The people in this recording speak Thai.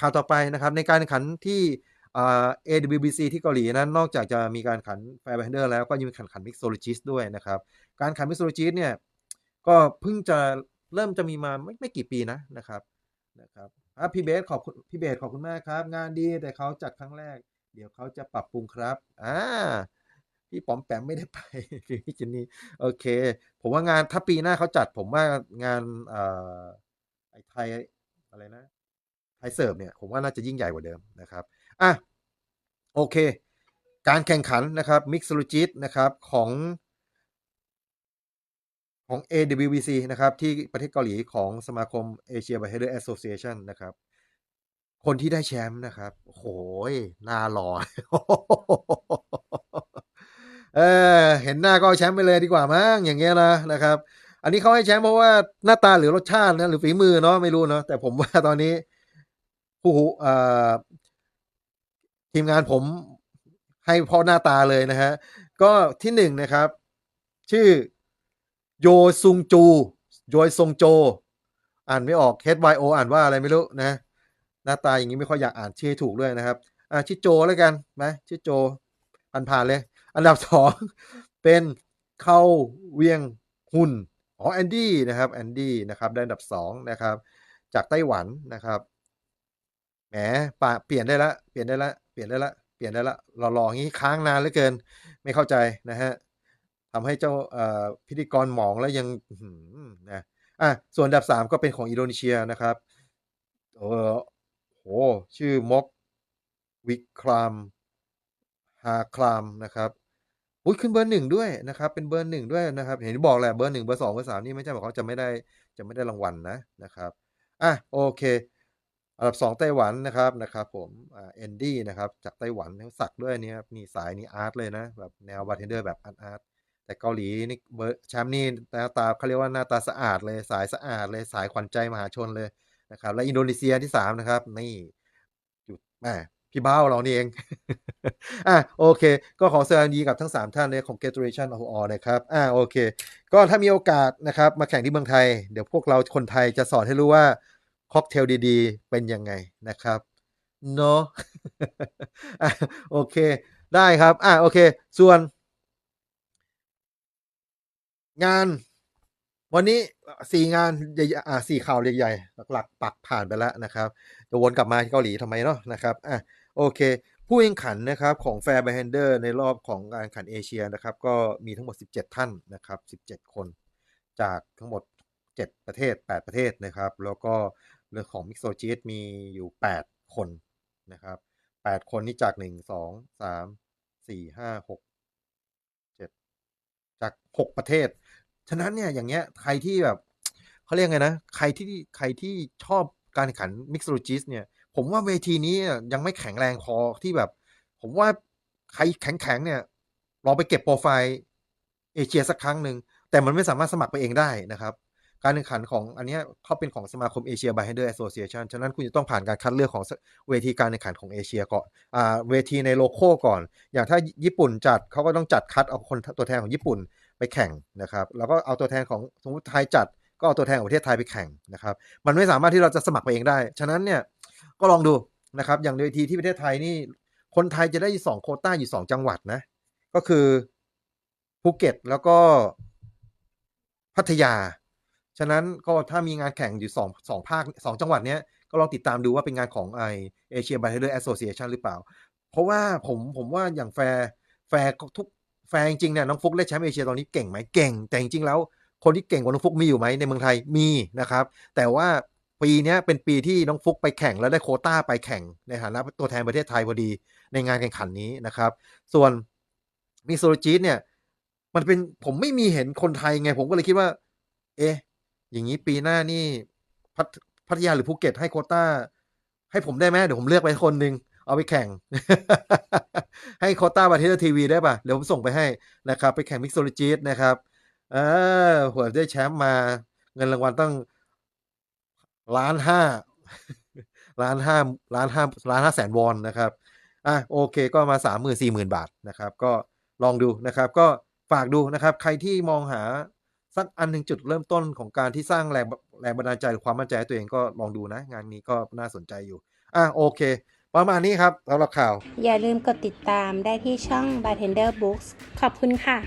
ข่าวต่อไปนะครับในการแข่งขันที่อ่า AWBC ที่เกาหลีนั้นนอกจากจะมีการแข่งขัน Fair b a n d e r แล้วก็ยังมีแข่งขัน Mixologist ด้วยนะครับ การแข่งขัน Mixologist เนี่ยก็เพิ่งจะเริ่มจะมีมาไม่ไม่กี่ปีนะนะครับนะครับพี่เบสขอบคุณพี่เบสขอบคุณมากครับ งานดีแต่เขาจัดครั้งแรก เดี๋ยวเขาจะปรับปรุงครับอ่าพี่ป๋อมแปมไม่ได้ไปพี่จินนี่โอเค ผมว่างานถ้าปีหน้าเขาจัดผมว่างานเอ่อไอไทยอะไรนะ ไทยเสิร์ฟเนี่ยผมว่าน่าจะยิ่งใหญ่กว่าเดิมนะครับอะโอเค การแข่งขันนะครับ Mixologist นะครับของของ AWBC นะครับที่ประเทศเกาหลีของสมาคม Asia b a h e r Association นะครับ คนที่ได้แชมป์นะครับโอ้โหน้าหล่อเออเห็นหน้าก็เอาแชมป์ไปเลยดีกว่ามั้งอย่างเงี้ยนะนะครับ อันนี้เขาให้แชมป์เพราะว่าหน้าตาหรือรสชาตินะหรือฝีมือเนาะไม่รู้เนาะแต่ผมว่าตอนนี้ ผู้หูเอ่อทีมงานผมให้เพราะหน้าตาเลยนะฮะ ก็ที่หนึ่งนะครับ ชื่อโยซุงจู โยซงโจ อ่านไม่ออก H Y O อ่านว่าอะไรไม่รู้นะ หน้าตาอย่างนี้ไม่ค่อยอยากอ่านชื่อถูกด้วยนะครับ อ่าชื่อโจแล้วกันนะชื่อโจอันผ่านเลย อันดับสองเป็นเข้าเวียงหุนอ๋อแอนดี้นะครับแอนดี้นะครับได้อันดับสองนะครับ จากไต้หวันนะครับ แหมปะเปลี่ยนได้ละเปลี่ยนได้ละเปลี่ยนได้ละเปลี่ยนได้ละรอๆอย่างนี้ค้างนานเหลือเกิน ไม่เข้าใจนะฮะทำให้เจ้าพิธีกรหมองแล้วยังนะอะส่วนดับสามก็เป็นของอินโดนีเซียนะครับเออโหชื่อมกวิครามฮาครามนะครับอุ้ยขึ้นเบอร์หนึ่งด้วยนะครับ เป็นเบอร์หนึ่งด้วยนะครับ เห็นบอกแหละเบอร์หนึ่งเบอร์สองเบอร์สามนี่ไม่ใช่บอกเขาจะไม่ได้จะไม่ได้รางวัลนะนะครับอะโอเค อันดับสองไต้หวันนะครับนะครับผมเอนดี้นะครับจากไต้หวันเขาสักด้วยนี่ครับนี่สายนี่อาร์ตเลยนะแบบแนวบาร์เทนเดอร์แบบอาร์ตแต่เกาหลีนี่เบอร์แชมป์นี่หน้าตาเขาเรียกว่าหน้าตาสะอาดเลยสายสะอาดเลยสายขวัญใจมหาชนเลยนะครับและอินโดนีเซียที่สามนะครับ นี่จุดแหมพี่บ้าเรานี่เอง อะโอเค ก็ขอแสดงดีกับทั้ง 3 ท่านในของ Generation of All นะครับ อะโอเค ก็ถ้ามีโอกาสนะครับ มาแข่งที่เมืองไทย เดี๋ยวพวกเราคนไทยจะสอนให้รู้ว่า ค็อกเทลดีๆ เป็นยังไงนะครับเนาะโอเค ได้ครับ อะโอเค ส่วน งาน วันนี้สี่งานใหญ่ๆอ่าสี่ข่าวใหญ่ๆหลักๆ ปักผ่านไปแล้วนะครับ จะวนกลับมาที่เกาหลีทำไมเนาะนะครับอะโอเค ผู้แข่งขันนะครับของ Fair b y h a n d e r ในรอบของการแข่งขันเอเชียนะครับ ก็มีทั้งหมด 17 ท่านนะครับ 17 คน จากทั้งหมด 7 ประเทศ 8 ประเทศนะครับ แล้วก็ เรื่องของ Mixologist มีอยู่ 8 คนนะครับ 8 คนนี่จาก 1 2 3 4 5 6 7 จาก 6 ประเทศ ฉะนั้นเนี่ยอย่างเงี้ยใครที่แบบเขาเรียกไงนะ ใครที่ใครที่ชอบการแข่งขัน Mixologist เนี่ย ผมว่าเวทีนี้ยังไม่แข็งแรงพอที่แบบ ผมว่าใครแข็งๆเนี่ยลองไปเก็บโปรไฟล์เอเชียสักครั้งหนึ่งแต่มันไม่สามารถสมัครไปเองได้นะครับ การแข่งขันของอันนี้เขาเป็นของสมาคมเอเชีย b บ h เ n อร์แอสโซเ a t ชันฉะนั้นคุณจะต้องผ่านการคัดเลือกของเวทีการแข่งขันของเอเชียก่อนอ่าเวทีในโลโก้ก่อน อย่างถ้าญี่ปุ่นจัดเขาก็ต้องจัดคัดเอาคนตัวแทนของญี่ปุ่นไปแข่งนะครับ แล้วก็เอาตัวแทนของสมมติไทยจัดก็เอาตัวแทนของประเทศไทยไปแข่งนะครับ มันไม่สามารถที่เราจะสมัครไปเองได้ ฉะนั้นเนี่ยก็ลองดูนะครับ อย่างเวทีที่ประเทศไทยนี่ คนไทยจะได้สองโคต้าอยู่สองจังหวัดนะ ก็คือภูเก็ตแล้วก็พัทยา ฉะนั้นก็ถ้ามีงานแข่งอยู่สองสองภาคสองจังหวัดเนี้ย ก็ลองติดตามดูว่าเป็นงานของไอเอเชียบา h เ n อร์แอสโซเ t ชันหรือเปล่า เพราะว่าผมผมว่าอย่างแฟร์แฟร์ทุกแฟร์จริงๆเนี่ยน้องฟุกได้แชมป์เอเชียตอนนี้เก่งไหมเก่ง แต่จริงๆแล้วคนที่เก่งกว่าน้องฟุกมีอยู่ไหมในเมืองไทยมีนะครับ แต่ว่าปีนี้เป็นปีที่น้องฟุกไปแข่งแล้วได้โคต้าไปแข่งในฐานะตัวแทนประเทศไทยพอดีในงานแข่งขันนี้นะครับ ส่วนมิโซโลจีเนี่ย มันเป็นผมไม่มีเห็นคนไทยไง ผมก็เลยคิดว่า เอ๊ะ อย่างนี้ปีหน้านี่พัทพัทยาหรือภูเก็ตให้โคต้า ให้ผมได้ไหมเดี๋ยวผมเลือกไปคนหนึ่งเอาไปแข่ง ให้โคต้าประเทศทีวีได้ป่ะ เดี๋ยวผมส่งไปให้นะครับ ไปแข่งมิกซ์โซโลจีนะครับ เออหัวได้แชมป์มา เงินรางวัลตั้งล้านห้าล้านห้าล้านห้าล้านห้าแสนวอนนะครับอะโอเคก็มาสามหมื่นสี่หมื่นบาทนะครับ ก็ลองดูนะครับ ก็ฝากดูนะครับ ใครที่มองหา สักอันหนึ่งจุดเริ่มต้นของการที่สร้างแรงแรงบันดาลใจหรือความมั่นใจให้ตัวเองก็ลองดูนะ งานนี้ก็น่าสนใจอยู่ อะโอเค ประมาณนี้ครับสำหรับข่าว อย่าลืมกดติดตามได้ที่ช่อง Bartender Books ขอบคุณค่ะ